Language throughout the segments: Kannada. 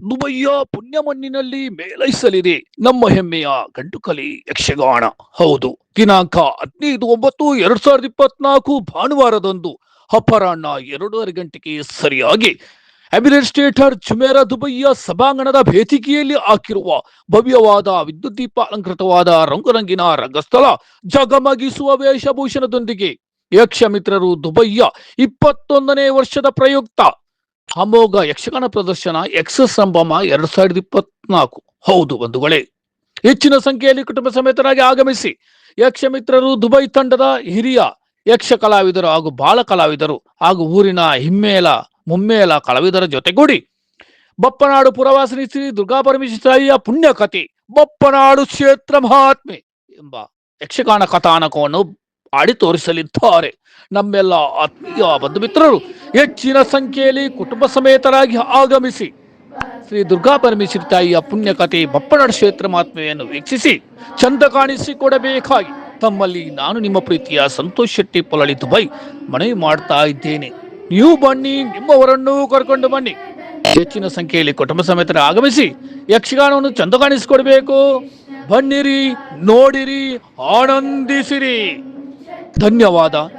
ದುಬೈಯ ಪುಣ್ಯ ಮಣ್ಣಿನಲ್ಲಿ ಮೇಲೈಸಲಿದೆ ನಮ್ಮ ಹೆಮ್ಮೆಯ ಗಂಟುಕಲಿ ಯಕ್ಷಗಾನ. ಹೌದು, ದಿನಾಂಕ ಹದಿನೈದು ಒಂಬತ್ತು, ಎರಡ್ ಸಾವಿರದ ಇಪ್ಪತ್ನಾಲ್ಕು ಭಾನುವಾರದಂದು ಅಪರಾಹ್ನ ಎರಡೂವರೆ ಗಂಟೆಗೆ ಸರಿಯಾಗಿ ಅಮಿರೇಟ್ ಥಿಯೇಟರ್ ಜುಮೇರಾ ದುಬೈಯ ಸಭಾಂಗಣದ ವೇದಿಕೆಯಲ್ಲಿ ಹಾಕಿರುವ ಭವ್ಯವಾದ ವಿದ್ಯುತ್ ದೀಪ ಅಲಂಕೃತವಾದ ರಂಗುರಂಗಿನ ರಂಗಸ್ಥಳ ಜಗಮಗಿಸುವ ವೇಷಭೂಷಣದೊಂದಿಗೆ ಯಕ್ಷ ಮಿತ್ರರು ದುಬೈಯ ಇಪ್ಪತ್ತೊಂದನೇ ವರ್ಷದ ಪ್ರಯುಕ್ತ ಅಮೋಘ ಯಕ್ಷಗಾನ ಪ್ರದರ್ಶನ ಎಕ್ಸಸ್ ಸಂಭ್ರಮ ಎರಡ್ ಸಾವಿರದ ಇಪ್ಪತ್ನಾಲ್ಕು. ಹೌದು ಬಂಧುಗಳೇ, ಹೆಚ್ಚಿನ ಸಂಖ್ಯೆಯಲ್ಲಿ ಕುಟುಂಬ ಸಮೇತರಾಗಿ ಆಗಮಿಸಿ ಯಕ್ಷ ಮಿತ್ರರು ದುಬೈ ತಂಡದ ಹಿರಿಯ ಯಕ್ಷ ಕಲಾವಿದರು ಹಾಗೂ ಬಾಳ ಕಲಾವಿದರು ಹಾಗೂ ಊರಿನ ಹಿಮ್ಮೇಲ ಮುಮ್ಮೇಲ ಕಲಾವಿದರ ಜೊತೆಗೂಡಿ ಬಪ್ಪನಾಡು ಪುರವಾಸಿನಿ ಶ್ರೀ ದುರ್ಗಾ ಪರಮೇಶ್ವರಯ್ಯ ಪುಣ್ಯಕಥೆ ಬಪ್ಪನಾಡು ಕ್ಷೇತ್ರ ಮಹಾತ್ಮೆ ಎಂಬ ಯಕ್ಷಗಾನ ಕಥಾನಕವನ್ನು ಆಡಿ ತೋರಿಸಲಿದ್ದಾರೆ. ನಮ್ಮೆಲ್ಲ ಆತ್ಮೀಯ ಬಂಧು ಮಿತ್ರರು. ಹೆಚ್ಚಿನ ಸಂಖ್ಯೆಯಲ್ಲಿ ಕುಟುಂಬ ಸಮೇತರಾಗಿ ಆಗಮಿಸಿ ಶ್ರೀ ದುರ್ಗಾ ಪರಮೇಶ್ವರಿ ತಾಯಿಯ ಪುಣ್ಯಕಥೆ ಬಪ್ಪನ ಕ್ಷೇತ್ರ ಮಹಾತ್ಮೆಯನ್ನು ವೀಕ್ಷಿಸಿ ಚಂದ ಕಾಣಿಸಿಕೊಡಬೇಕಾಗಿ ತಮ್ಮಲ್ಲಿ ನಾನು ನಿಮ್ಮ ಪ್ರೀತಿಯ ಸಂತೋಷ್ ಶೆಟ್ಟಿ ಪೊಲಳಿ ದುಬೈ ಮನವಿ ಮಾಡ್ತಾ ಇದ್ದೇನೆ. ನೀವು ಬನ್ನಿ, ನಿಮ್ಮವರನ್ನು ಕರ್ಕೊಂಡು ಬನ್ನಿ. ಹೆಚ್ಚಿನ ಸಂಖ್ಯೆಯಲ್ಲಿ ಕುಟುಂಬ ಸಮೇತರ ಆಗಮಿಸಿ ಯಕ್ಷಗಾನವನ್ನು ಚಂದ ಕಾಣಿಸಿಕೊಡಬೇಕು. ಬನ್ನಿರಿ, ನೋಡಿರಿ, ಆನಂದಿಸಿರಿ. ಧನ್ಯವಾದ.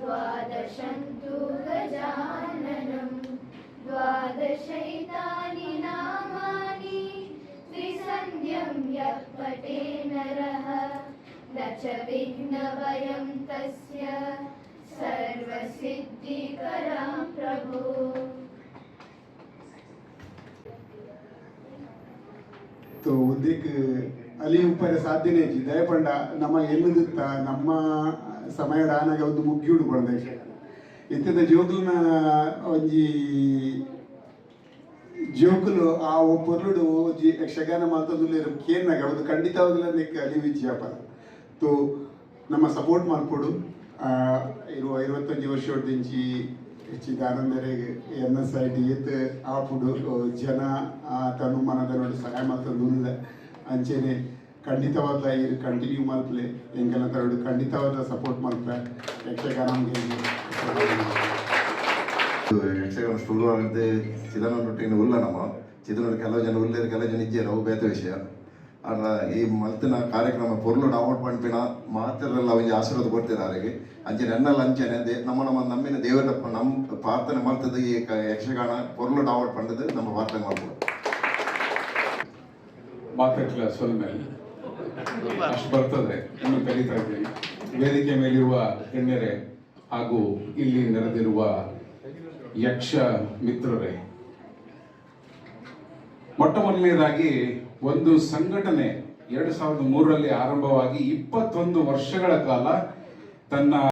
द्वादशं तु गजाननम्। द्वादशैतानि नामानि त्रिसन्ध्यं यः पटे नरः। न च विघ्नवयं तस्य सर्वसिद्धिकरं તો ಉದ್ದಿಕ್, ಅಲ್ಲಿ ಉಪ್ಪರ ಸಾಧ್ಯನೇ ಇಜ್ಜಿ ದಯಪಂಡ ನಮ್ಮ ಎಲ್ಲದಿತ್ತ ನಮ್ಮ ಸಮಯದ ಆನಾಗ ಒಂದು ಮುಗ್ಗಿ ಕೊಡದೆ ಇತ್ತಿದ ಜೋಕುಲ್ನ ಒಂಜಿ, ಜೋಕುಲು ಆ ಪೊರ್ಲುಡು ಒಂಜಿ ಯಕ್ಷಗಾನ ಮಾತದುಲ್ಲೇರು ಕೇನ್ನಾಗ ಒಂದು ಖಂಡಿತವಾಗಲ ನಿಕ್ಕ ಅಲಿ ಅಪರ ತೋ, ನಮ್ಮ ಸಪೋರ್ಟ್ ಮಾಡ್ಕೊಡು. ಇರುವ ಐವತ್ತೊಂದು ವರ್ಷ ಹೊಡೆದಿಂಚಿ ಹೆಚ್ಚಿದ ಆನಂದರಿಗೆ ಎನ್ ಎಸ್ ಐ ಡಿ ಇತ್ತು ಆ ಪುಡು ಜನ ತನು ಮನದ ನೋಡಿ ಸಹಾಯ ಮಾಡ್ತಂದು ಅಂಚೆನೆ ಖಂಡಿತವಾದ ಇರು ಕಂಟಿನ್ಯೂ ಮಲ್ಪಲೆ ಎಂಗೆಲ್ಲ ತರಡು ಖಂಡಿತವಾದ ಸಪೋರ್ಟ್ ಮಲ್ಪೆ ಯಕ್ಷಗಾನ ಯಕ್ಷಗಾನ ಸುಳ್ಳು ಆಗದೆ ಚಿದನೊಟ್ಟಿನ ಉಲ್ಲ ನಮ್ಮ. ಚಿದನೊಟ್ಟು ಕೆಲವು ಜನ ಉಳ್ಳೇರು ಕೆಲವು ಜನ ಇಜ್ಜೇರು ಅವು ಬೇತ ವಿಷಯ. ಈ ಮಲ್ತಿನ ಕಾರ್ಯಕ್ರಮ ಪೊರ್ಲು ಡೌನ್ಲೋಡ್ ಪಂಪಿನ ಮಾತೆಲ್ಲ ಒಂಜಿ ಆಶೀರ್ವಾದ ಕೊಡ್ತಿದ್ದಾರೆ ಅಂಚೆ ನನ್ನ ಅಂಚೆನೆ ದೇ ನಮ್ಮ ನಮ್ಮ ನಮ್ಮಿನ ದೇವರ ನಮ್ಮ ಪ್ರಾರ್ಥನೆ ಮಾಡ್ತದೆ ಈ ಯಕ್ಷಗಾನ ಪೊರ್ಲು ಡೌನ್ಲೋಡ್ ಪಂಡದು ನಮ್ಮ ಪ್ರಾರ್ಥನೆ ಮಾಡ್ಬೋದು. ಸೊಲ್ಮೇಲೆ ಅಷ್ಟು ಬರ್ತದೆ, ಇನ್ನು ಕಲಿತಾ ವೇದಿಕೆ ಮೇಲಿರುವ ಹೆಣ್ಣೆರೆ ಹಾಗೂ ಇಲ್ಲಿ ನೆರೆದಿರುವ ಯಕ್ಷ ಮಿತ್ರರೇ ಮೊಟ್ಟ ಮೊದಲನೇದಾಗಿ ಒಂದು ಸಂಘಟನೆ ಎರಡು ಸಾವಿರದ ಮೂರರಲ್ಲಿ ಆರಂಭವಾಗಿ ಇಪ್ಪತ್ತೊಂದು ವರ್ಷಗಳ ಕಾಲ ತನ್ನ